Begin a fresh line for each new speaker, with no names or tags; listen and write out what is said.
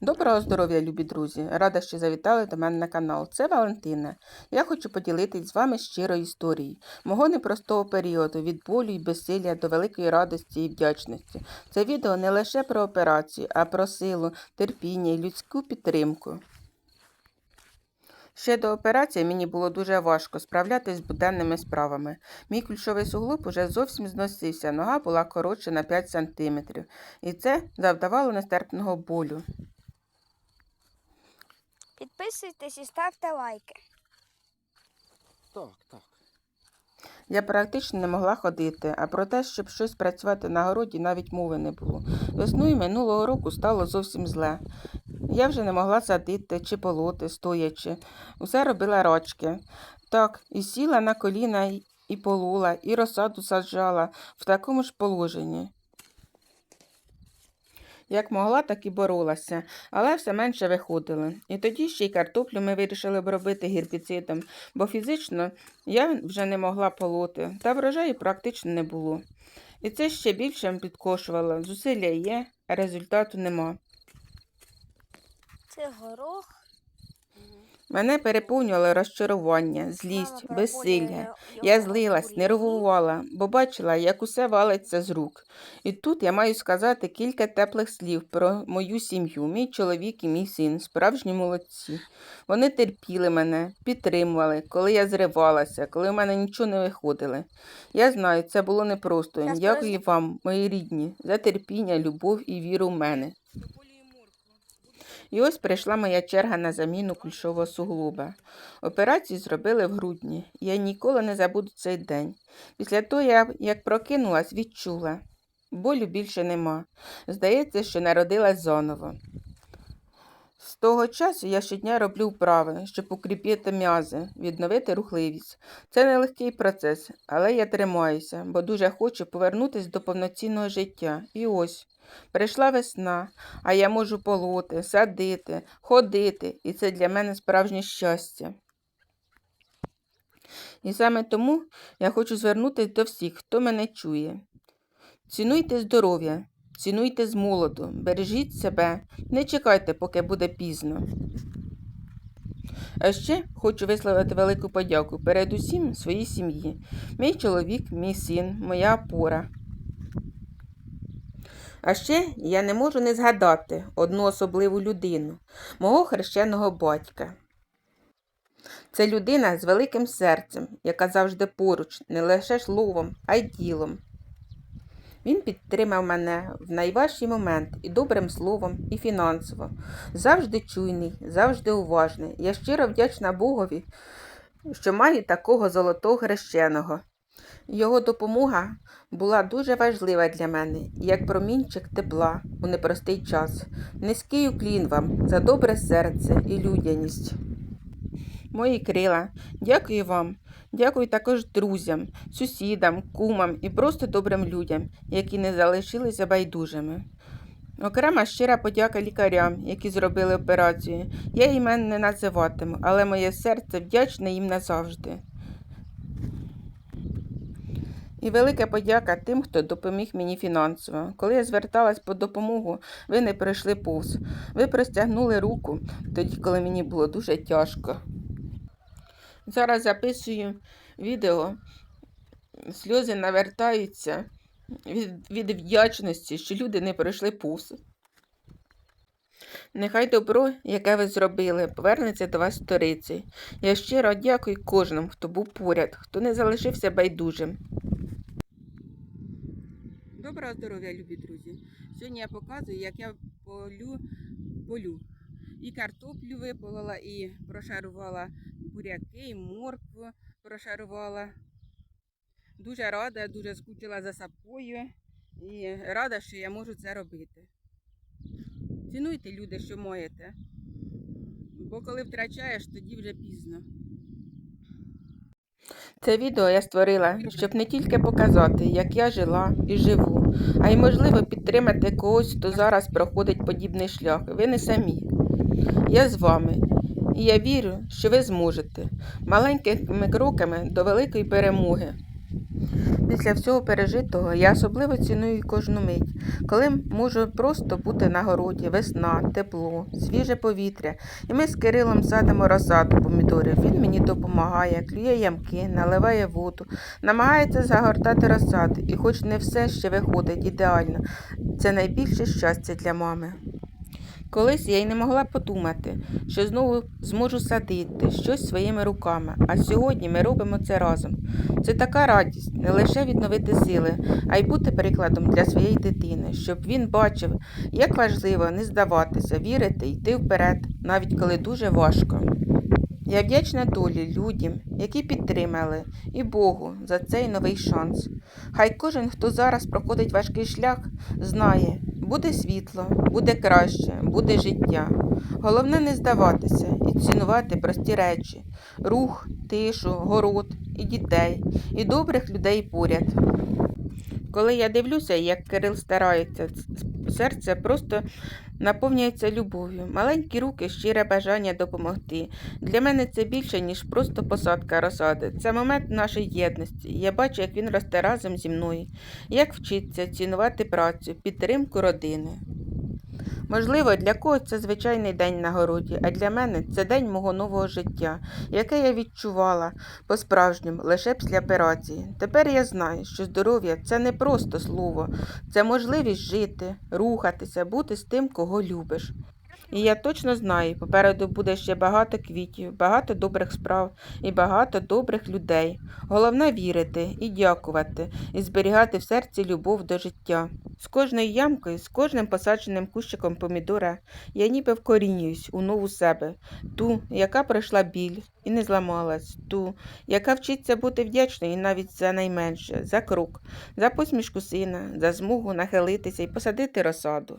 Доброго здоров'я, любі друзі! Рада, що завітали до мене на канал. Це Валентина. Я хочу поділитись з вами щирою історією мого непростого періоду від болю і безсилля до великої радості і вдячності. Це відео не лише про операцію, а про силу, терпіння і людську підтримку. Ще до операції мені було дуже важко справлятися з буденними справами. Мій кульшовий суглоб уже зовсім зносився, нога була коротша на 5 см, і це завдавало нестерпного болю.
Підписуйтесь і ставте лайки.
Так, так.
Я практично не могла ходити, а про те, щоб щось працювати на городі, навіть мови не було. Весною минулого року стало зовсім зле. Я вже не могла садити чи полоти, стоячи. Усе робила рачки. Так, і сіла на коліна і полола, і розсаду саджала в такому ж положенні. Як могла, так і боролася, але все менше виходило. І тоді ще й картоплю ми вирішили обробити гербіцидом, бо фізично я вже не могла полоти, та врожаю практично не було. І це ще більше підкошувало. Зусилля є, а результату нема.
Це горох.
Мене переповнювало розчарування, злість, безсилля. Я злилась, нервувала, бо бачила, як усе валиться з рук. І тут я маю сказати кілька теплих слів про мою сім'ю, мій чоловік і мій син, справжні молодці. Вони терпіли мене, підтримували, коли я зривалася, коли в мене нічого не виходило. Я знаю, це було непросто. Дякую вам, мої рідні, за терпіння, любов і віру в мене. І ось прийшла моя черга на заміну кульшового суглоба. Операцію зробили в грудні. Я ніколи не забуду цей день. Після того, я, як прокинулась, відчула. Болю більше нема. Здається, що народилась заново. З того часу я щодня роблю вправи, щоб укріпити м'язи, відновити рухливість. Це нелегкий процес, але я тримаюся, бо дуже хочу повернутися до повноцінного життя. І ось. Прийшла весна, а я можу полоти, садити, ходити, і це для мене справжнє щастя. І саме тому я хочу звернутися до всіх, хто мене чує. Цінуйте здоров'я, цінуйте з молоду, бережіть себе, не чекайте, поки буде пізно. А ще хочу висловити велику подяку передусім своїй сім'ї. Мій чоловік, мій син, моя опора. А ще я не можу не згадати одну особливу людину, мого хрещеного батька. Це людина з великим серцем, яка завжди поруч, не лише словом, а й ділом. Він підтримав мене в найважчий момент і добрим словом, і фінансово. Завжди чуйний, завжди уважний. Я щиро вдячна Богові, що маю такого золотого хрещеного. Його допомога була дуже важлива для мене, як промінчик тепла у непростий час. Низький уклін вам за добре серце і людяність. Мої крила, дякую вам. Дякую також друзям, сусідам, кумам і просто добрим людям, які не залишилися байдужими. Окрема щира подяка лікарям, які зробили операцію. Я імен не називатиму, але моє серце вдячне їм назавжди. І велика подяка тим, хто допоміг мені фінансово. Коли я зверталась по допомогу, ви не прийшли повз. Ви простягнули руку тоді, коли мені було дуже тяжко. Зараз записую відео. Сльози навертаються від, від вдячності, що люди не пройшли повз. Нехай добро, яке ви зробили, повернеться до вас сторицею. Я щиро дякую кожному, хто був поряд, хто не залишився байдужим. Доброго здоров'я, любі друзі! Сьогодні я показую, як я полю полю. І картоплю виполола, і прошарувала буряки, і моркву прошарувала. Дуже рада, дуже скучила за сапою і рада, що я можу це робити. Цінуйте люди, що маєте. Бо коли втрачаєш, тоді вже пізно. Це відео я створила, щоб не тільки показати, як я жила і живу, а й можливо підтримати когось, хто зараз проходить подібний шлях. Ви не самі. Я з вами. І я вірю, що ви зможете маленькими кроками до великої перемоги. після всього пережитого я особливо ціную кожну мить, коли можу просто бути на городі, весна, тепло, свіже повітря, і ми з Кирилом садимо розсаду помідорів. Він мені допомагає, клює ямки, наливає воду, намагається загортати розсаду, і хоч не все ще виходить ідеально, це найбільше щастя для мами. Колись я й не могла подумати, що знову зможу садити щось своїми руками, а сьогодні ми робимо це разом. Це така радість не лише відновити сили, а й бути прикладом для своєї дитини, щоб він бачив, як важливо не здаватися, вірити, йти вперед, навіть коли дуже важко. Я вдячна долі, людям, які підтримали, і Богу за цей новий шанс. Хай кожен, хто зараз проходить важкий шлях, знає, буде світло, буде краще, буде життя. Головне не здаватися і цінувати прості речі, рух, тишу, город, і дітей, і добрих людей поряд. Коли я дивлюся, як Кирил старається, серце просто наповнюється любов'ю. Маленькі руки, щире бажання допомогти. Для мене це більше, ніж просто посадка розсади. Це момент нашої єдності. Я бачу, як він росте разом зі мною, як вчиться цінувати працю, підтримку родини. Можливо, для когось це звичайний день на городі, а для мене це день мого нового життя, яке я відчувала по-справжньому лише після операції. Тепер я знаю, що здоров'я це не просто слово, це можливість жити, рухатися, бути з тим, кого любиш. І я точно знаю, попереду буде ще багато квітів, багато добрих справ і багато добрих людей. Головне вірити і дякувати, і зберігати в серці любов до життя. З кожною ямкою, з кожним посадженим кущиком помідора я ніби вкорінююсь у нову себе, ту, яка пройшла біль і не зламалась, ту, яка вчиться бути вдячною навіть за найменше, за крок, за посмішку сина, за змогу нахилитися і посадити розсаду.